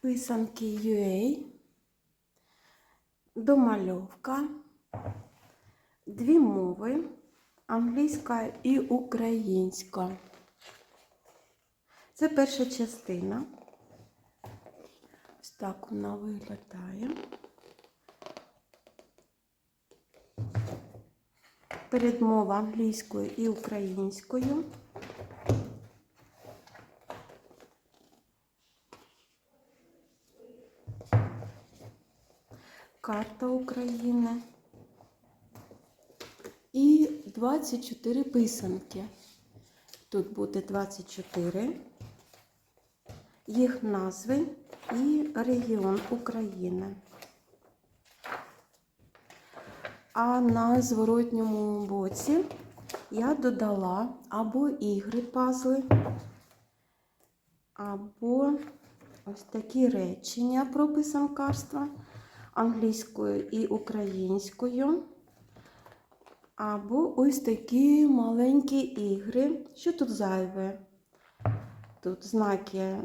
писанки UA, домальовка, дві мови, англійська і українська. Це перша частина. Ось так вона виглядає. Передмова англійською і українською. Карта України. І 24 писанки. Тут буде 24. Їх назви і регіон України. А на зворотньому боці я додала або ігри пазли, або ось такі речення про писанкарство англійською і українською. Або ось такі маленькі ігри. Що тут зайве? Тут знаки, е,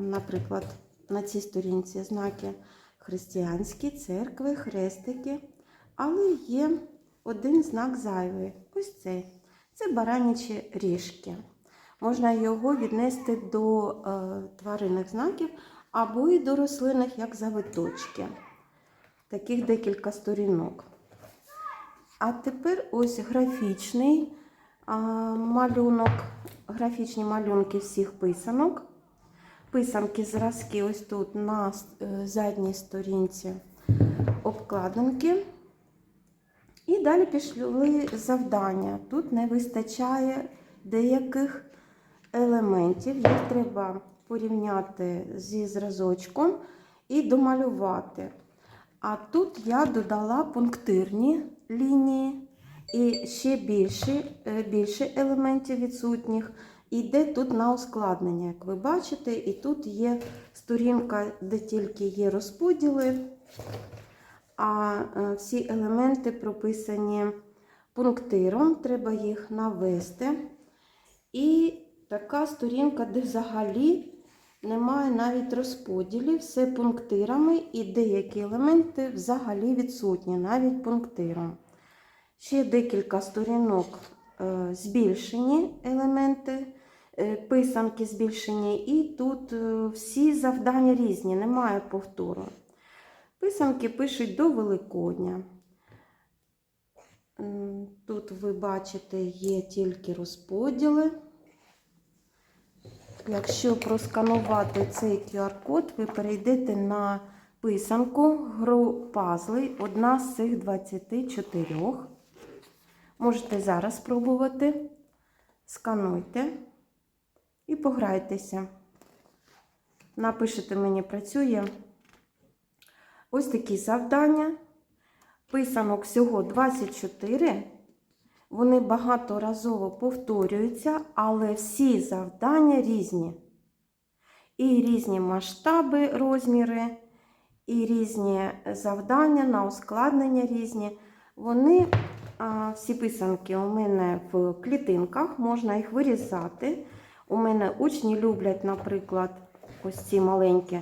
наприклад, на цій сторінці знаки християнські, церкви, хрестики. Але є один знак зайвий. Ось цей. Це баранячі ріжки. Можна його віднести до е, тваринних знаків або і до рослинних, як завиточки. Таких декілька сторінок. А тепер ось графічний а, малюнок, графічні малюнки всіх писанок. Писанки зразки ось тут на е, задній сторінці обкладинки. І далі пішли завдання. Тут не вистачає деяких елементів. Їх треба порівняти зі зразочком і домалювати. А тут я додала пунктирні лінії і ще більше, більше елементів відсутніх. Іде тут на ускладнення, як ви бачите, і тут є сторінка, де тільки є розподіли, а е, всі елементи прописані пунктиром, треба їх навести. І така сторінка, де взагалі немає навіть розподілів, все пунктирами, і деякі елементи взагалі відсутні, навіть пунктиром. Ще декілька сторінок е, збільшені елементи, е, писанки збільшені, і тут е, всі завдання різні, немає повтору. Писанки пишуть до Великодня. Тут ви бачите, є тільки розподіли. Якщо просканувати цей QR-код, ви перейдете на писанку гру пазли, одна з цих 24. Можете зараз спробувати. Скануйте і пограйтеся. Напишете мені працює. Ось такі завдання. Писанок всього 24. Вони багаторазово повторюються, але всі завдання різні. І різні масштаби, розміри, і різні завдання на ускладнення різні. Вони, всі писанки, у мене в клітинках, можна їх вирізати. У мене учні люблять, наприклад, ось ці маленькі,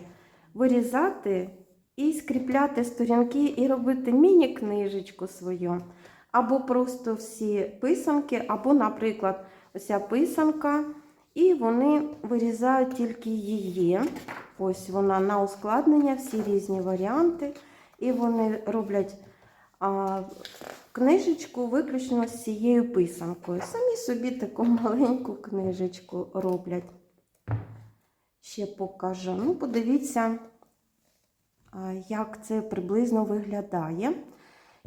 вирізати і скріпляти сторінки, і робити міні-книжечку свою. Або просто всі писанки, або, наприклад, оця писанка, і вони вирізають тільки її. Ось вона на ускладнення, всі різні варіанти. І вони роблять а, книжечку виключно з цією писанкою. Самі собі таку маленьку книжечку роблять. Ще покажу. Ну, подивіться, як це приблизно виглядає.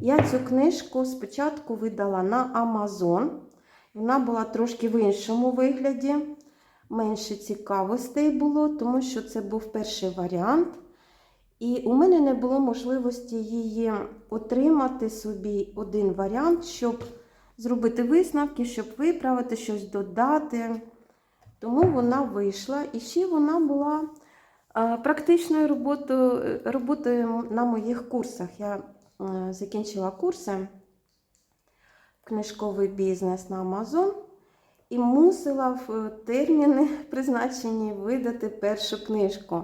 Я цю книжку спочатку видала на Amazon. Вона була трошки в іншому вигляді. Менше цікавостей було, тому що це був перший варіант. І у мене не було можливості її отримати собі один варіант, щоб зробити висновки, щоб виправити щось додати. Тому вона вийшла. І ще вона була практичною роботою, роботою на моїх курсах. Я Е, закінчила курси книжковий бізнес на Amazon і мусила в терміни призначені видати першу книжку.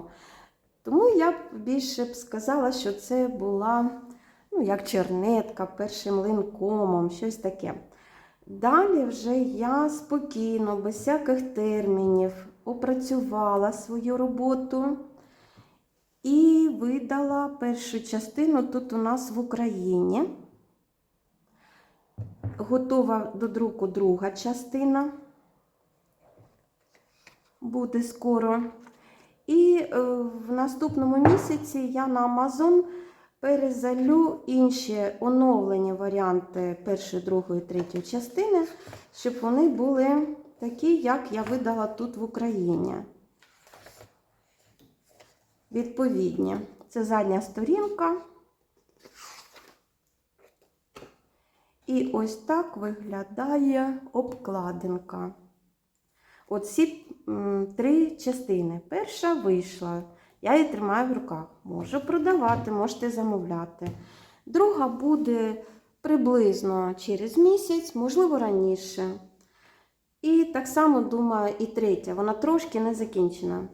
Тому я б більше б сказала, що це була ну, як чернетка, першим линкомом, щось таке. Далі вже я спокійно, без всяких термінів, опрацювала свою роботу і видала першу частину тут у нас в Україні. Готова до друку друга частина. Буде скоро. І е, в наступному місяці я на Amazon перезалю інші оновлені варіанти першої, другої, третьої частини, щоб вони були такі, як я видала тут в Україні. Відповідні. Це задня сторінка. І ось так виглядає обкладинка. Оці три частини. Перша вийшла. Я її тримаю в руках. Можу продавати, можете замовляти. Друга буде приблизно через місяць, можливо, раніше. І так само думаю, і третя, вона трошки не закінчена.